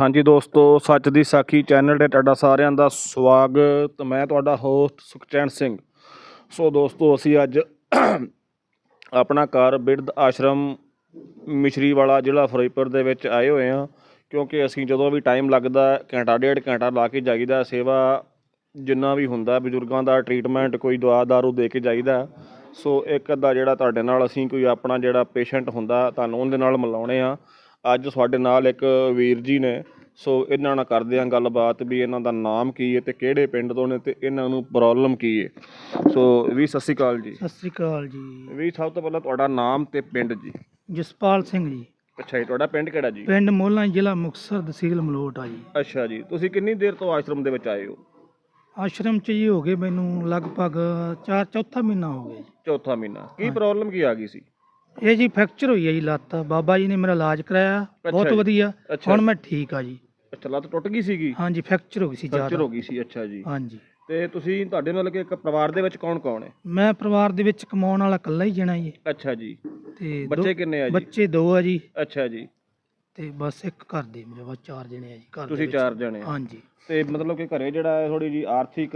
ਹਾਂਜੀ ਦੋਸਤੋ, ਸੱਚ ਦੀ ਸਾਖੀ ਚੈਨਲ ਤੇ ਤੁਹਾਡਾ ਸਾਰਿਆਂ ਦਾ ਸਵਾਗਤ। ਮੈਂ ਤੁਹਾਡਾ ਹੋਸਟ ਸੁਖਚੈਨ ਸਿੰਘ। ਸੋ ਦੋਸਤੋ, ਅਸੀਂ ਅੱਜ ਆਪਣਾ ਘਰ ਬਿਰਧ ਆਸ਼ਰਮ ਮਿਸ਼ਰੀ ਵਾਲਾ ਜ਼ਿਲ੍ਹਾ ਫਿਰੋਜ਼ਪੁਰ ਦੇ ਵਿੱਚ ਆਏ ਹੋਏ ਹਾਂ। ਕਿਉਂਕਿ ਅਸੀਂ ਜਦੋਂ ਵੀ ਟਾਈਮ ਲੱਗਦਾ, ਘੰਟਾ ਡੇਢ ਘੰਟਾ ਲਾ ਕੇ ਜਾਈਦਾ, ਸੇਵਾ ਜਿੰਨਾ ਵੀ ਹੁੰਦਾ, ਬਜ਼ੁਰਗਾਂ ਦਾ ਟ੍ਰੀਟਮੈਂਟ ਕੋਈ ਦਵਾ ਦਾਰੂ ਦੇ ਕੇ ਜਾਈਦਾ। ਸੋ ਇੱਕ ਅੱਧਾ ਜਿਹੜਾ ਤੁਹਾਡੇ ਨਾਲ ਅਸੀਂ ਕੋਈ ਆਪਣਾ ਜਿਹੜਾ ਪੇਸ਼ੈਂਟ ਹੁੰਦਾ, ਤੁਹਾਨੂੰ ਉਹਦੇ ਨਾਲ ਮਿਲਾਉਣੇ ਆ ਅੱਜ ਸਾਡੇ ਨਾਲ ਇੱਕ ਵੀਰ ਜੀ ਨੇ ਸੋ ਇਹਨਾਂ ਨਾਲ ਕਰਦੇ ਹਾਂ ਗੱਲਬਾਤ ਵੀ ਇਹਨਾਂ ਦਾ ਨਾਮ ਕੀ ਹੈ ਤੇ ਕਿਹੜੇ ਪਿੰਡ ਤੋਂ ਨੇ ਤੇ ਇਹਨਾਂ ਨੂੰ ਪ੍ਰੋਬਲਮ ਕੀ ਹੈ। ਸੋ ਵੀ ਸਤਿ ਸ਼੍ਰੀ ਅਕਾਲ ਜੀ। ਸਤਿ ਸ੍ਰੀ ਅਕਾਲ ਜੀ। ਵੀ ਸਭ ਤੋਂ ਪਹਿਲਾਂ ਤੁਹਾਡਾ ਨਾਮ ਤੇ ਪਿੰਡ ਜੀ। ਜਸਪਾਲ ਸਿੰਘ ਜੀ। ਅੱਛਾ ਜੀ ਤੁਹਾਡਾ ਪਿੰਡ ਕਿਹੜਾ ਜੀ? ਪਿੰਡ ਮੋਲਾ ਜ਼ਿਲ੍ਹਾ ਮੁਕਤਸਰ ਤਹਿਸੀਲ ਮਲੋਟ ਆ ਜੀ। ਅੱਛਾ ਜੀ ਤੁਸੀਂ ਕਿੰਨੀ ਦੇਰ ਤੋਂ ਆਸ਼ਰਮ ਦੇ ਵਿੱਚ ਆਏ ਹੋ? ਆਸ਼ਰਮ ਚ ਜੀ ਹੋ ਗਏ ਮੈਨੂੰ ਲਗਭਗ 4 ਚੌਥਾ ਮਹੀਨਾ ਹੋ ਗਿਆ ਜੀ। ਚੌਥਾ ਮਹੀਨਾ। ਕੀ ਪ੍ਰੋਬਲਮ ਕੀ ਆ ਗਈ ਸੀ? ਇਹ ਜੀ ਫ੍ਰੈਕਚਰ ਹੋਈ ਹੈ ਜੀ ਲੱਤ ਬਾਬਾ ਜੀ ਨੇ ਮੇਰਾ ਇਲਾਜ ਕਰਾਇਆ। ਬਹੁਤ ਜੀ। ਵਧੀਆ। ਅੱਛਾ। ਹੁਣ ਜੀ। ਮੈਂ ਠੀਕ ਆ ਜੀ। ਅੱਛਾ ਲੱਤ ਟੁੱਟ ਗਈ ਸੀਗੀ? ਹਾਂਜੀ ਫ੍ਰੈਕਚਰ ਹੋ ਗਈ ਸੀ ਫ੍ਰੈਕਚਰ ਜ਼ਿਆਦਾ। ਹੋ ਗਈ ਸੀ ਅੱਛਾ ਜੀ। ਹਾਂਜੀ। ਤੇ ਤੁਸੀਂ ਤੁਹਾਡੇ ਨਾਲ ਕਿ ਇੱਕ ਪਰਿਵਾਰ ਦੇ ਵਿੱਚ ਕੌਣ ਕੌਣ ਹੈ? ਮੈਂ ਪਰਿਵਾਰ ਦੇ ਵਿੱਚ ਕਮਾਉਣ ਵਾਲਾ ਇਕੱਲਾ ਹੀ ਜਣਾ ਜੀ। ਅੱਛਾ ਜੀ। ਤੇ ਦੋ- ਬੱਚੇ ਕਿੰਨੇ ਆ ਜੀ? ਬੱਚੇ ਦੋ ਆ ਜੀ। ਅੱਛਾ ਜੀ। ਤੇ ਬਸ ਇੱਕ ਘਰ ਦੇ ਮੇਰੇ ਬਸ ਚਾਰ ਜਣੇ ਆ ਜੀ ਘਰ ਦੇ ਤੁਸੀਂ ਵਿੱਚ। ਚਾਰ ਜਣੇ ਆ। ਹਾਂਜੀ। ਤੇ ਮਤਲਬ ਕਿ ਘਰੇ ਜਿਹੜਾ ਥੋੜੀ ਜੀ ਆਰਥਿਕ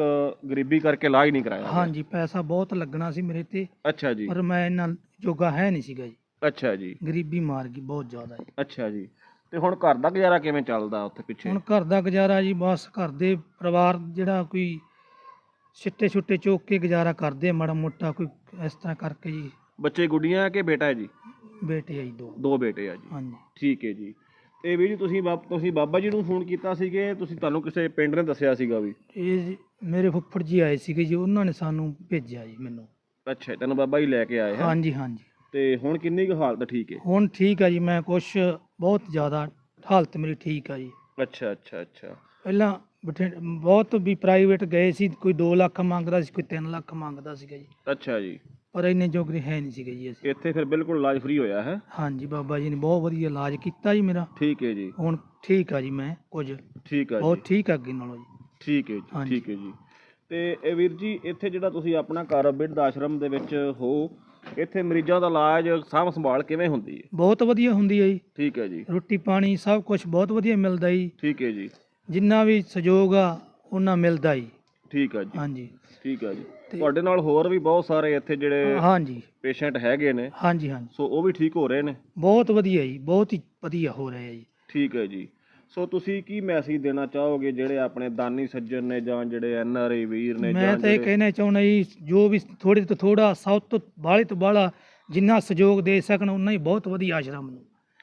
ਗਰੀਬੀ ਕਰਕੇ ਇਲਾਜ ਨਹੀਂ ਕਰਾਇਆ ਹਾਂਜੀ ਪੈਸਾ ਬਹੁਤ ਲੱਗਣਾ ਸੀ ਮੇਰੇ ਤੇ। ਅੱਛਾ ਜੀ। ਪਰ ਮੈਂ ਇਹਨਾਂ ਜੋਗਾ ਹੈ ਨਹੀਂ ਸੀਗਾ ਜੀ। ਅੱਛਾ ਜੀ। ਗਰੀਬੀ ਮਾਰ ਗਈ ਬਹੁਤ ਜ਼ਿਆਦਾ ਜੀ। ਅੱਛਾ ਜੀ। ਤੇ ਹੁਣ ਘਰ ਦਾ ਗੁਜ਼ਾਰਾ ਕਿਵੇਂ ਚੱਲਦਾ ਉੱਥੇ ਪਿੱਛੇ? ਹੁਣ ਘਰ ਦਾ ਗੁਜ਼ਾਰਾ ਜੀ ਬਸ ਘਰ ਦੇ ਪਰਿਵਾਰ ਜਿਹੜਾ ਕੋਈ ਛਿੱਟੇ ਛੁੱਟੇ ਚੋਕ ਕੇ ਗੁਜ਼ਾਰਾ ਕਰਦੇ ਆ ਮਾੜਾ ਮੋਟਾ ਕੋਈ ਇਸ ਤਰ੍ਹਾਂ ਕਰਕੇ ਜੀ। ਬੱਚੇ ਗੁੱਡੀਆਂ ਕਿ ਬੇਟਾ ਹੈ ਜੀ? ਬੇਟੇ ਆ ਜੀ ਦੋ। ਦੋ ਬੇਟੇ ਆ ਜੀ। ਹਾਂਜੀ। ਠੀਕ ਹੈ ਜੀ। ਤੇ ਵੀ ਜੀ ਤੁਸੀਂ ਬਾਬ ਤੁਸੀਂ ਬਾਬਾ ਜੀ ਨੂੰ ਫੋਨ ਕੀਤਾ ਸੀ ਕਿ ਤੁਸੀਂ ਤੁਹਾਨੂੰ ਕਿਸੇ ਪਿੰਡ ਨੇ ਦੱਸਿਆ ਸੀਗਾ ਵੀ? ਇਹ ਜੀ ਮੇਰੇ ਫੁੱਫੜ ਜੀ ਆਏ ਸੀਗੇ ਜੀ ਉਹਨਾਂ ਨੇ ਸਾਨੂੰ ਭੇਜਿਆ ਜੀ ਮੈਨੂੰ। ਅੱਛਾ ਤੈਨੂੰ ਬਾਬਾ ਜੀ ਲੈ ਕੇ ਆਏ ਹੈ? ਹਾਂਜੀ ਹਾਂਜੀ। ਤੇ ਹੁਣ ਕਿੰਨੀ ਕੁ ਹਾਲਤ ਠੀਕ ਹੈ ਹੁਣ ਠੀਕ ਆ ਜੀ ਮੈਂ ਕੁਛ ਬਹੁਤ ਜ਼ਿਆਦਾ ਹਾਲਤ ਮੇਰੀ ਠੀਕ ਆ ਜੀ। ਅੱਛਾ ਅੱਛਾ ਅੱਛਾ। ਪਹਿਲਾਂ ਬਠਿੰਡੇ ਬਹੁਤ ਵੀ ਪ੍ਰਾਈਵੇਟ ਗਏ ਸੀ ਕੋਈ 2 ਲੱਖ ਮੰਗਦਾ ਸੀ ਕੋਈ 3 ਲੱਖ ਮੰਗਦਾ ਸੀਗਾ ਜੀ। ਅੱਛਾ ਜੀ। ਪਰ ਇੰਨੇ ਜੋਗਰੇ ਹੈ ਨਹੀਂ ਸੀਗੇ ਜੀ ਅਸੀਂ। ਇੱਥੇ ਫਿਰ ਬਿਲਕੁਲ ਇਲਾਜ ਫ੍ਰੀ ਹੋਇਆ ਹੈ? ਹਾਂਜੀ ਬਾਬਾ ਜੀ ਨੇ ਬਹੁਤ ਵਧੀਆ ਇਲਾਜ ਕੀਤਾ ਜੀ ਮੇਰਾ। ਠੀਕ ਹੈ ਜੀ। ਹੁਣ ਠੀਕ ਆ ਜੀ ਮੈਂ ਕੁਝ। ਠੀਕ ਆ ਬਹੁਤ ਜੀ ਠੀਕ ਆ ਅੱਗੇ ਨਾਲੋਂ ਜੀ। ਠੀਕ ਹੈ ਜੀ ਹਾਂਜੀ। ਠੀਕ ਹੈ ਜੀ। ਤੇ ਇਹ ਵੀਰ ਜੀ ਇੱਥੇ ਜਿਹੜਾ ਤੁਸੀਂ ਆਪਣਾ ਘਰ ਬਿਰਧ ਆਸ਼ਰਮ ਦੇ ਵਿੱਚ ਹੋ ਇੱਥੇ ਮਰੀਜ਼ਾਂ ਦਾ ਇਲਾਜ ਸਾਂਭ ਸੰਭਾਲ ਕਿਵੇਂ ਹੁੰਦੀ ਹੈ? ਬਹੁਤ ਵਧੀਆ ਹੁੰਦੀ ਹੈ ਜੀ। ਠੀਕ ਹੈ ਜੀ। ਰੋਟੀ ਪਾਣੀ ਸਭ ਕੁਝ ਬਹੁਤ ਵਧੀਆ ਮਿਲਦਾ ਜੀ। ਠੀਕ ਹੈ ਜੀ। ਜਿੰਨਾ ਵੀ ਸਹਿਯੋਗ ਆ ਉਹਨਾਂ ਮਿਲਦਾ ਜੀ। ਠੀਕ ਹੈ ਜੀ। ਹਾਂਜੀ। ਠੀਕ ਹੈ ਜੀ। ਤੁਹਾਡੇ ਨਾਲ ਹੋਰ ਵੀ ਬਹੁਤ ਸਾਰੇ ਇੱਥੇ ਜਿਹੜੇ ਹਾਂਜੀ। ਪੇਸ਼ੈਂਟ ਹੈਗੇ ਨੇ। ਹਾਂਜੀ ਹਾਂਜੀ। ਸੋ ਉਹ ਵੀ ਠੀਕ ਹੋ ਰਹੇ ਨੇ? ਬਹੁਤ ਵਧੀਆ ਜੀ ਬਹੁਤ ਹੀ ਵਧੀਆ ਹੋ ਰਿਹਾ ਜੀ। ਠੀਕ ਹੈ ਜੀ। ਸੋ ਤੁਸੀਂ ਕੀ ਮੈਸੇਜ ਦੇਣਾ ਚਾਹੋਗੇ ਜਿਹੜੇ ਆਪਣੇ ਦਾਨੀ ਸੱਜਣ ਨੇ ਜਾਂ ਜਿਹੜੇ ਐਨ ਆਰ ਆਈ ਵੀਰ ਨੇ ਮੈਂ ਜਾਂ ਤਾਂ ਇਹ ਜਿਹੜੇ ਕਹਿਣਾ ਚਾਹੁੰਦਾ ਜੀ ਜੋ ਵੀ ਥੋੜੇ ਤੋਂ ਥੋੜਾ ਸਭ ਤੋਂ ਬਾਹਲੇ ਤੋਂ ਬਾਹਲਾ ਜਿੰਨਾ ਸਹਿਯੋਗ ਦੇ ਸਕਣ ਉਨਾ ਹੀ ਬਹੁਤ ਵਧੀਆ ਆਸ਼ਰਮ ਨੂੰ।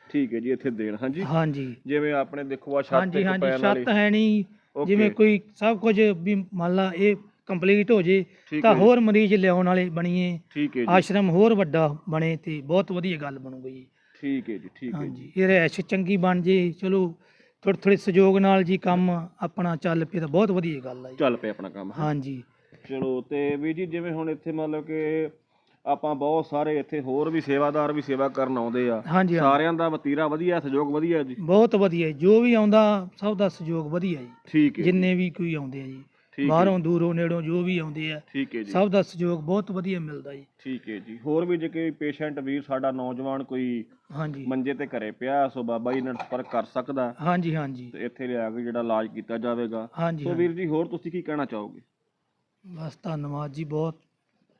ਠੀਕ ਹੈ ਜੀ ਇੱਥੇ ਦੇਣ ਹਾਂਜੀ? ਹਾਂਜੀ। ਜਿਵੇਂ ਆਪਣੇ ਦੇਖੋ ਆ ਛੱਤ ਹਾਂਜੀ ਹਾਂਜੀ ਪੈਣ ਵਾਲੀ। ਛੱਤ ਹੈ ਨਹੀਂ ਜਿਵੇਂ ਕੋਈ ਸਭ ਕੁਝ ਵੀ ਮੰਨ ਲਾ ਇਹ ਕੰਪਲੀਟ ਹੋ ਜੇ ਠੀਕ ਤਾਂ ਹੈ ਜੀ, ਹੋਰ ਮਰੀਜ਼ ਲਿਆਉਣ ਵਾਲੇ ਬਣੀਏ। ਠੀਕ ਹੈ ਜੀ। ਆਸ਼ਰਮ ਹੋਰ ਵੱਡਾ ਬਣੇ ਤੇ ਬਹੁਤ ਵਧੀਆ ਗੱਲ ਬਣੂਗੀ ਜੀ ਠੀਕ ਹੈ ਜੀ ਠੀਕ ਹੈ ਜੀ। ਹਾਂਜੀ ਇਹ ਰਹਿਸ਼ ਚੰਗੀ ਬਣ ਜੇ ਚਲੋ ਥੋੜੇ ਥੋੜੇ ਸਹਿਯੋਗ ਨਾਲ ਜੀ ਕੰਮ ਆਪਣਾ ਚੱਲ ਪਏ ਤਾਂ ਬਹੁਤ ਵਧੀਆ ਗੱਲ ਆ ਜੀ। ਚੱਲ ਪਿਆ ਆਪਣਾ ਕੰਮ। ਹਾਂਜੀ। ਚਲੋ ਤੇ ਵੀ ਜੀ ਜਿਵੇਂ ਹੁਣ ਇੱਥੇ ਮਤਲਬ ਕਿ ਆਪਾਂ ਬਹੁਤ ਸਾਰੇ ਇੱਥੇ ਹੋਰ ਵੀ ਸੇਵਾਦਾਰ ਵੀ ਸੇਵਾ ਕਰਨ ਆਉਂਦੇ ਆ। ਹਾਂਜੀ। ਸਾਰਿਆਂ ਦਾ ਵਤੀਰਾ ਵਧੀਆ ਸਹਿਯੋਗ ਵਧੀਆ ਜੀ। ਬਹੁਤ ਵਧੀਆ ਜੀ। ਜੋ ਵੀ ਆਉਂਦਾ ਸਭ ਦਾ ਸਹਿਯੋਗ ਵਧੀਆ ਜੀ। ਠੀਕ ਹੈ ਜੀ, ਜਿੰਨੇ ਵੀ ਕੋਈ ਆਉਂਦੇ ਆ ਜੀ। ਠੀਕ ਹੈ ਬਾਹਰੋਂ ਦੂਰੋਂ ਨੇੜੋਂ ਜੋ ਵੀ ਆਉਂਦੇ ਆ ਠੀਕ ਹੈ ਜੀ। ਸਭ ਦਾ ਸਹਿਯੋਗ ਬਹੁਤ ਵਧੀਆ ਮਿਲਦਾ ਜੀ। ਠੀਕ ਹੈ ਜੀ। ਹੋਰ ਵੀ ਜੇ ਕੋਈ ਪੇਸ਼ੈਂਟ ਵੀਰ ਸਾਡਾ ਨੌਜਵਾਨ ਕੋਈ ਹਾਂਜੀ। ਮੰਜੇ ਤੇ ਘਰੇ ਪਿਆ ਸੋ ਬਾਬਾ ਜੀ ਨਾਲ ਸੰਪਰਕ ਕਰ ਸਕਦਾ। ਹਾਂਜੀ ਹਾਂਜੀ। ਤੇ ਇੱਥੇ ਲਿਆ ਕੇ ਜਿਹੜਾ ਇਲਾਜ ਕੀਤਾ ਜਾਵੇਗਾ। ਹਾਂਜੀ ਸੋ। ਵੀਰ ਜੀ ਹੋਰ ਤੁਸੀਂ ਕੀ ਕਹਿਣਾ ਚਾਹੋਗੇ? ਬਸ ਧੰਨਵਾਦ ਜੀ ਬਹੁਤ।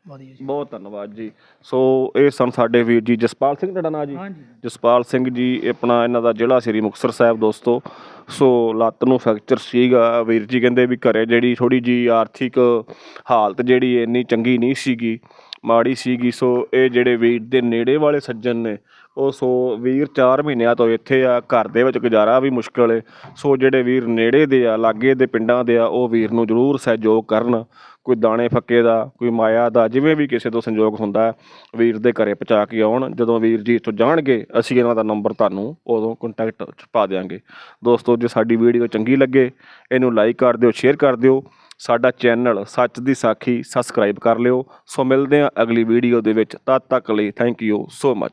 ਵਧੀਆ ਜੀ। ਬਹੁਤ ਧੰਨਵਾਦ ਜੀ। ਸੋ ਇਹ ਸਨ ਸਾਡੇ ਵੀਰ ਜੀ ਜਸਪਾਲ ਸਿੰਘ ਤੁਹਾਡਾ ਨਾਂ ਜੀ? ਹਾਂਜੀ। ਜਸਪਾਲ ਸਿੰਘ ਜੀ ਇਹ ਆਪਣਾ ਇਹਨਾਂ ਦਾ ਜ਼ਿਲ੍ਹਾ ਸ੍ਰੀ ਮੁਕਤਸਰ ਸਾਹਿਬ ਦੋਸਤੋ। ਸੋ ਲੱਤ ਨੂੰ ਫ੍ਰੈਕਚਰ ਸੀਗਾ ਵੀਰ ਜੀ ਕਹਿੰਦੇ ਵੀ ਘਰੇ ਜਿਹੜੀ ਥੋੜੀ ਜੀ ਆਰਥਿਕ ਹਾਲਤ ਜਿਹੜੀ ਇੰਨੀ ਚੰਗੀ ਨਹੀਂ ਸੀਗੀ ਮਾੜੀ ਸੀਗੀ। ਸੋ ਇਹ ਜਿਹੜੇ ਵੀਰ ਦੇ ਨੇੜੇ ਵਾਲੇ ਸੱਜਣ ਨੇ ਉਹ ਸੋ ਵੀਰ 4 ਮਹੀਨਿਆਂ ਤੋਂ ਇੱਥੇ ਆ, ਘਰ ਦੇ ਵਿੱਚ ਗੁਜ਼ਾਰਾ ਵੀ ਮੁਸ਼ਕਲ ਏ। ਸੋ ਜਿਹੜੇ ਵੀਰ ਨੇੜੇ ਦੇ ਆ, ਲਾਗੇ ਦੇ ਪਿੰਡਾਂ ਦੇ ਆ, ਉਹ ਵੀਰ ਨੂੰ ਜ਼ਰੂਰ ਸਹਿਯੋਗ ਕਰਨ। ਕੋਈ ਦਾਣੇ ਫੱਕੇ ਦਾ, ਕੋਈ ਮਾਇਆ ਦਾ, ਜਿਵੇਂ ਵੀ ਕਿਸੇ ਤੋਂ ਸੰਯੋਗ ਹੁੰਦਾ, ਵੀਰ ਦੇ ਘਰੇ ਪਹੁੰਚਾ ਕੇ ਆਉਣ। ਜਦੋਂ ਵੀਰ ਜੀ ਇੱਥੋਂ ਜਾਣਗੇ, ਅਸੀਂ ਇਹਨਾਂ ਦਾ ਨੰਬਰ ਤੁਹਾਨੂੰ ਉਦੋਂ ਕੰਟੈਕਟ ਚ ਪਾ ਦਿਆਂਗੇ। ਦੋਸਤੋ, ਜੇ ਸਾਡੀ ਵੀਡੀਓ ਚੰਗੀ ਲੱਗੇ, ਇਹਨੂੰ ਲਾਈਕ ਕਰ ਦਿਓ ਸ਼ੇਅਰ ਕਰ ਦਿਓ। ਸਾਡਾ ਚੈਨਲ ਸੱਚ ਦੀ ਸਾਖੀ ਸਬਸਕ੍ਰਾਈਬ ਕਰ ਲਿਓ। ਸੋ ਮਿਲਦੇ ਹਾਂ ਅਗਲੀ ਵੀਡੀਓ ਦੇ ਵਿੱਚ। ਤਦ ਤੱਕ ਲਈ ਥੈਂਕ ਯੂ ਸੋ ਮਚ